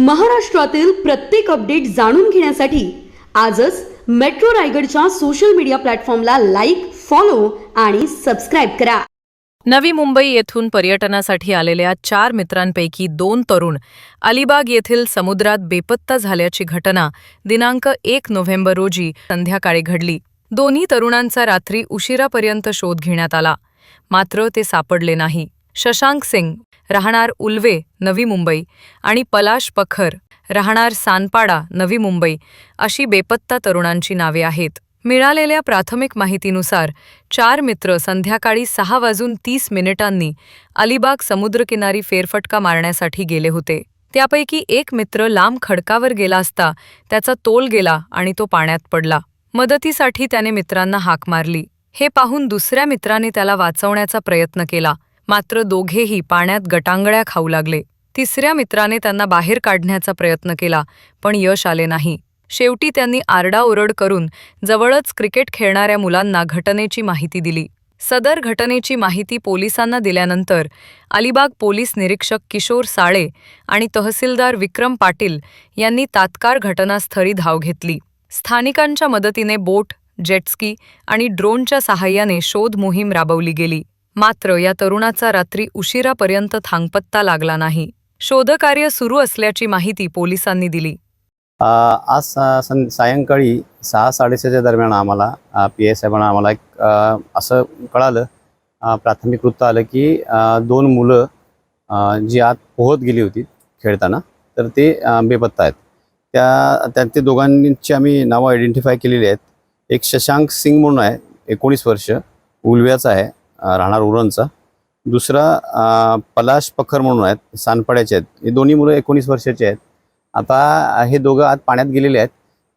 महाराष्ट्रातील प्रत्येक अपडेट जाणून घेण्यासाठी आजच मेट्रो रायगडच्या सोशल मीडिया प्लॅटफॉर्मला लाईक फॉलो आणि सबस्क्राईब करा. नवी मुंबई येथून पर्यटनासाठी आलेल्या चार मित्रांपैकी दोन तरुण अलिबाग येथील समुद्रात बेपत्ता झाल्याची घटना दिनांक एक नोव्हेंबर रोजी संध्याकाळी घडली. दोन्ही तरुणांचा रात्री उशिरापर्यंत शोध घेण्यात आला. मात्र ते सापडले नाही. शशांक सिंग राहणार उल्वे नवी मुंबई आणि पलाश पखर राहणार सानपाडा नवी मुंबई अशी बेपत्ता तरुणांची नावे आहेत. मिळालेल्या प्राथमिक माहितीनुसार चार मित्र संध्याकाळी सहा वाजून तीस मिनिटांनी अलिबाग समुद्रकिनारी फेरफटका मारण्यासाठी गेले होते. त्यापैकी एक मित्र लांब खडकावर गेला असता त्याचा तोल गेला आणि तो पाण्यात पडला. मदतीसाठी त्याने मित्रांना हाक मारली. हे पाहून दुसऱ्या मित्राने त्याला वाचवण्याचा प्रयत्न केला. मात्र दोघेही पाण्यात गटांगळ्या खाऊ लागले. तिसऱ्या मित्राने त्यांना बाहेर काढण्याचा प्रयत्न केला पण यश आले नाही. शेवटी त्यांनी आरडाओरड करून जवळच क्रिकेट खेळणाऱ्या मुलांना घटनेची माहिती दिली. सदर घटनेची माहिती पोलिसांना दिल्यानंतर अलिबाग पोलीस निरीक्षक किशोर साळे आणि तहसीलदार विक्रम पाटील यांनी तात्काळ घटनास्थळी धाव घेतली. स्थानिकांच्या मदतीने बोट जेटस्की आणि ड्रोनच्या सहाय्याने शोध मोहीम राबवली गेली. मात्र या तरुणाचा रात्री उशिरापर्यंत थांगपत्ता लागला नाही. शोधकार्य सुरू असल्याची माहिती पोलिसांनी दिली. आज सं सायंकाळी सहा साडेसहाच्या दरम्यान आम्हाला पी एस साहेबांना आम्हाला एक असं कळालं प्राथमिक वृत्त आलं की दोन मुलं जी आत पोहत गेली होती खेळताना तर ते बेपत्ता आहेत. त्या त्या ते दोघांची आम्ही नावं आयडेंटिफाय केलेली आहेत. एक शशांक सिंग म्हणून आहे एकोणीस वर्ष उलव्याचा आहे. राहणार उरणचा. दुसरा पलाश पखर म्हणून आहेत सानपाड्याचे आहेत. हे दोन्ही मुलं एकोणीस वर्षाचे आहेत. आता हे दोघं आत पाण्यात गेलेले आहेत.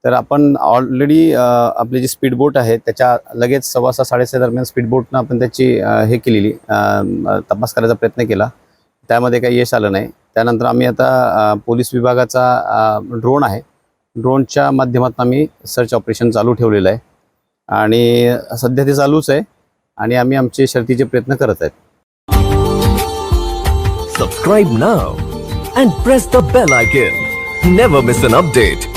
तर आपण ऑलरेडी आपली जी स्पीडबोट आहे त्याच्या लगेच सव्वा सहा साडेसहा दरम्यान स्पीडबोटनं आपण त्याची हे केलेली तपास करायचा प्रयत्न केला. त्यामध्ये काही यश आलं नाही. त्यानंतर आम्ही आता पोलीस विभागाचा ड्रोन आहे. ड्रोनच्या माध्यमातून आम्ही सर्च ऑपरेशन चालू ठेवलेलं आहे. आणि सध्या ते चालूच आहे. आणि आम्ही आमचे शर्तीचे प्रयत्न करत आहेत. Subscribe now and press the bell icon never miss an update